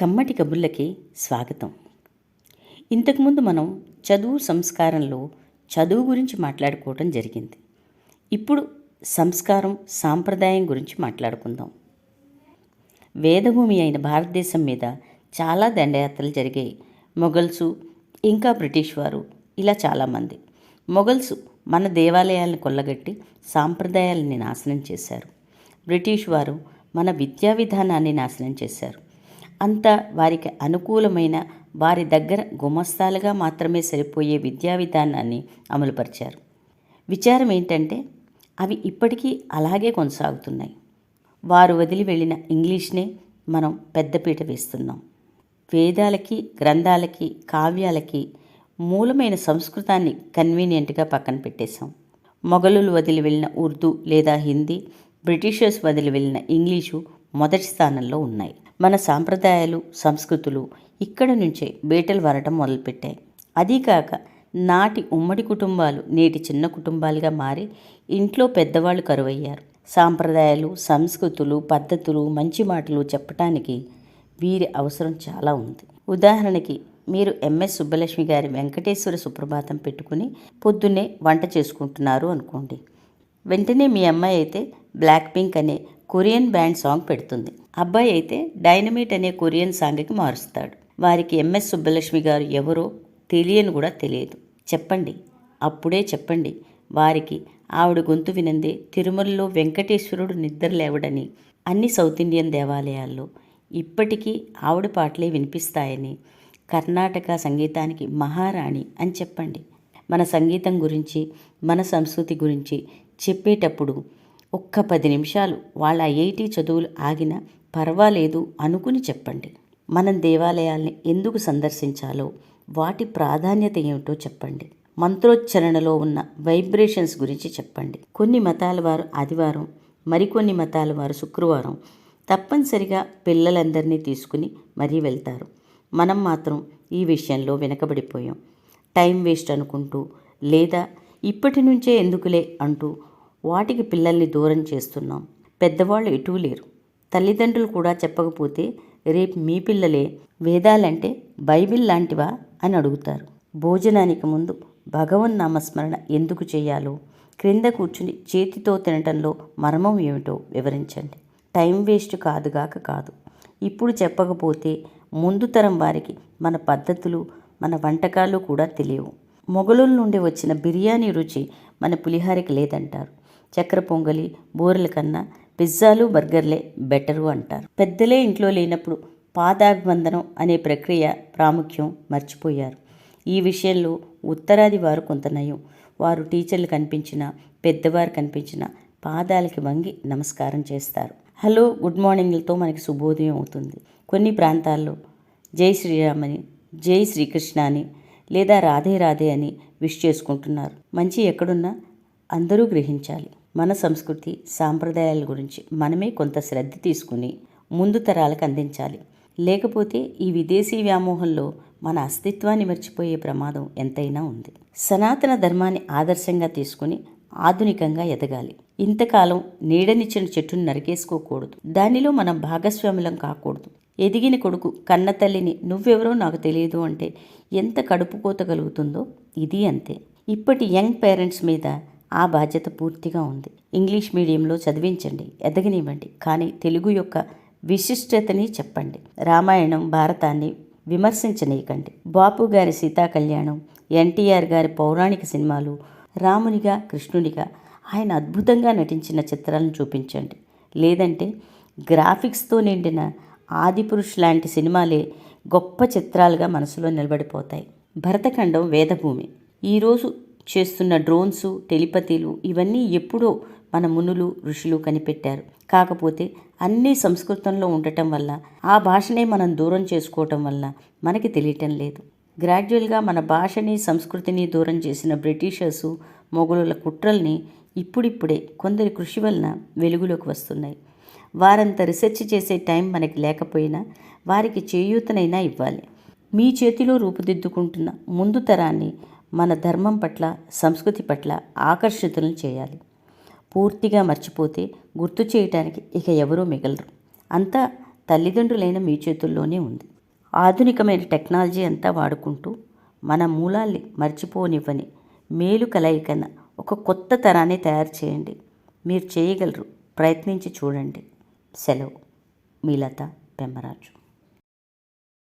కమ్మటి కబుర్లకి స్వాగతం. ఇంతకుముందు మనం చదువు సంస్కారంలో చదువు గురించి మాట్లాడుకోవటం జరిగింది. ఇప్పుడు సంస్కారం సాంప్రదాయం గురించి మాట్లాడుకుందాం. వేదభూమి అయిన భారతదేశం మీద చాలా దండయాత్రలు జరిగాయి మొఘల్సు ఇంకా బ్రిటిష్ వారు ఇలా చాలామంది. మొఘల్సు మన దేవాలయాలను కొల్లగట్టి సాంప్రదాయాలని నాశనం చేశారు. బ్రిటిష్ వారు మన విద్యా విధానాన్ని నాశనం చేశారు. అంతా వారికి అనుకూలమైన వారి దగ్గర గుమస్తాలుగా మాత్రమే సరిపోయే విద్యా విధానాన్ని అమలుపరిచారు. విచారం ఏంటంటే అవి ఇప్పటికీ అలాగే కొనసాగుతున్నాయి. వారు వదిలి వెళ్ళిన ఇంగ్లీష్నే మనం పెద్దపీట వేస్తున్నాం. వేదాలకి గ్రంథాలకి కావ్యాలకి మూలమైన సంస్కృతాన్ని కన్వీనియంట్గా పక్కన పెట్టేశాం. మొఘలులు వదిలి వెళ్ళిన ఉర్దూ లేదా హిందీ బ్రిటిషర్స్ వదిలి వెళ్ళిన ఇంగ్లీషు మొదటి స్థానంలో ఉన్నాయి. మన సాంప్రదాయాలు సంస్కృతులు ఇక్కడ నుంచే బేటలు వరటం మొదలుపెట్టాయి. అదీకాక నాటి ఉమ్మడి కుటుంబాలు నేటి చిన్న కుటుంబాలుగా మారి ఇంట్లో పెద్దవాళ్ళు కరువయ్యారు. సాంప్రదాయాలు సంస్కృతులు పద్ధతులు మంచి మాటలు చెప్పటానికి వీరి అవసరం చాలా ఉంది. ఉదాహరణకి మీరు ఎంఎస్ సుబ్బలక్ష్మి గారి వెంకటేశ్వర సుప్రభాతం పెట్టుకుని పొద్దున్నే వంట చేసుకుంటున్నారు అనుకోండి. వెంటనే మీ అమ్మాయి అయితే బ్లాక్ పింక్ అనే కొరియన్ బ్యాండ్ సాంగ్ పెడుతుంది. అబ్బాయి అయితే డైనమైట్ అనే కొరియన్ సాంగ్కి మారుస్తాడు. వారికి ఎంఎస్ సుబ్బలక్ష్మి గారు ఎవరో తెలియని కూడా తెలియదు. చెప్పండి. అప్పుడే చెప్పండి. వారికి ఆవిడ గొంతు వినందే తిరుమలలో వెంకటేశ్వరుడు నిద్ర లేవడని అన్ని సౌత్ ఇండియన్ దేవాలయాల్లో ఇప్పటికీ ఆవిడ పాటలే వినిపిస్తాయని కర్ణాటక సంగీతానికి మహారాణి అని చెప్పండి. మన సంగీతం గురించి మన సంస్కృతి గురించి చెప్పేటప్పుడు ఒక్క పది నిమిషాలు వాళ్ళ ఐఐటి చదువులు ఆగినా పర్వాలేదు అనుకుని చెప్పండి. మనం దేవాలయాల్ని ఎందుకు సందర్శించాలో వాటి ప్రాధాన్యత ఏమిటో చెప్పండి. మంత్రోచ్చరణలో ఉన్న వైబ్రేషన్స్ గురించి చెప్పండి. కొన్ని మతాల వారు ఆదివారం మరికొన్ని మతాల వారు శుక్రవారం తప్పనిసరిగా పిల్లలందరినీ తీసుకుని మరీ వెళ్తారు. మనం మాత్రం ఈ విషయంలో వెనకబడిపోయాం. టైం వేస్ట్ అనుకుంటూ లేదా ఇప్పటి నుంచే ఎందుకులే అంటూ వాటికి పిల్లల్ని దూరం చేస్తున్నాం. పెద్దవాళ్ళు ఎటూ లేరు. తల్లిదండ్రులు కూడా చెప్పకపోతే రేపు మీ పిల్లలే వేదాలంటే బైబిల్ లాంటివా అని అడుగుతారు. భోజనానికి ముందు భగవన్ నామస్మరణ ఎందుకు చేయాలో క్రింద కూర్చుని చేతితో తినటంలో మర్మం ఏమిటో వివరించండి. టైం వేస్ట్ కాదుగాక కాదు. ఇప్పుడు చెప్పకపోతే ముందు తరం వారికి మన పద్ధతులు మన వంటకాలు కూడా తెలియవు. మొగలుల నుండి వచ్చిన బిర్యానీ రుచి మన పులిహారికి లేదంటారు. చక్కెర పొంగలి బూరెల కన్నా పిజ్జాలు బర్గర్లే బెటరు అంటారు. పెద్దలే ఇంట్లో లేనప్పుడు పాదాభివందనం అనే ప్రక్రియ ప్రాముఖ్యం మర్చిపోయారు. ఈ విషయంలో ఉత్తరాది వారు కొంత నయం. వారు టీచర్లు కనిపించిన పెద్దవారు కనిపించిన పాదాలకి వంగి నమస్కారం చేస్తారు. హలో గుడ్ మార్నింగ్లతో మనకి శుభోదయం అవుతుంది. కొన్ని ప్రాంతాల్లో జై శ్రీరామని జై శ్రీకృష్ణ అని లేదా రాధే రాధే అని విష్ చేసుకుంటున్నారు. మంచి ఎక్కడున్నా అందరూ గ్రహించాలి. మన సంస్కృతి సాంప్రదాయాల గురించి మనమే కొంత శ్రద్ధ తీసుకుని ముందు తరాలకు అందించాలి. లేకపోతే ఈ విదేశీ వ్యామోహంలో మన అస్తిత్వాన్ని మర్చిపోయే ప్రమాదం ఎంతైనా ఉంది. సనాతన ధర్మాన్ని ఆదర్శంగా తీసుకుని ఆధునికంగా ఎదగాలి. ఇంతకాలం నీడనిచ్చిన చెట్టును నరికేసుకోకూడదు. దానిలో మనం భాగస్వాములం కాకూడదు. ఎదిగిన కొడుకు కన్న తల్లిని నువ్వెవరో నాకు తెలియదు అంటే ఎంత కడుపు కోత కలుగుతుందో ఇది అంతే. ఇప్పటి యంగ్ పేరెంట్స్ మీద ఆ బాధ్యత పూర్తిగా ఉంది. ఇంగ్లీష్ మీడియంలో చదివించండి ఎదగనివ్వండి కానీ తెలుగు యొక్క విశిష్టతని చెప్పండి. రామాయణం భారతాన్ని విమర్శించనీయకండి. బాపు గారి సీతా కళ్యాణం ఎన్టీఆర్ గారి పౌరాణిక సినిమాలు రామునిగా కృష్ణునిగా ఆయన అద్భుతంగా నటించిన చిత్రాలను చూపించండి. లేదంటే గ్రాఫిక్స్తో నిండిన ఆదిపురుష్ లాంటి సినిమాలే గొప్ప చిత్రాలుగా మనసులో నిలబడిపోతాయి. భరతఖండం వేదభూమి. ఈరోజు చేస్తున్న డ్రోన్స్ టెలిపతీలు ఇవన్నీ ఎప్పుడో మన మునులు ఋషులు కనిపెట్టారు. కాకపోతే అన్నీ సంస్కృతంలో ఉండటం వల్ల ఆ భాషనే మనం దూరం చేసుకోవటం వల్ల మనకి తెలియటం లేదు. గ్రాడ్యువల్గా మన భాషని సంస్కృతిని దూరం చేసిన బ్రిటిషర్సు మొఘలుల కుట్రల్ని ఇప్పుడిప్పుడే కొందరి కృషి వలన వెలుగులోకి వస్తున్నాయి. వారంత రీసెర్చ్ చేసే టైం మనకి లేకపోయినా వారికి చేయూతనైనా ఇవ్వాలి. మీ చేతిలో రూపుదిద్దుకుంటున్న ముందు తరాన్ని మన ధర్మం పట్ల సంస్కృతి పట్ల ఆకర్షితులను చేయాలి. పూర్తిగా మర్చిపోతే గుర్తు చేయటానికి ఇక ఎవరూ మిగలరు. అంతా తల్లిదండ్రులైన మీ చేతుల్లోనే ఉంది. ఆధునికమైన టెక్నాలజీ అంతా వాడుకుంటూ మన మూలాల్ని మర్చిపోనివ్వని మేలు కలయికన ఒక కొత్త తరాన్ని తయారు చేయండి. మీరు చేయగలరు. ప్రయత్నించి చూడండి. సెలవు. మీ లత పెమ్మరాజు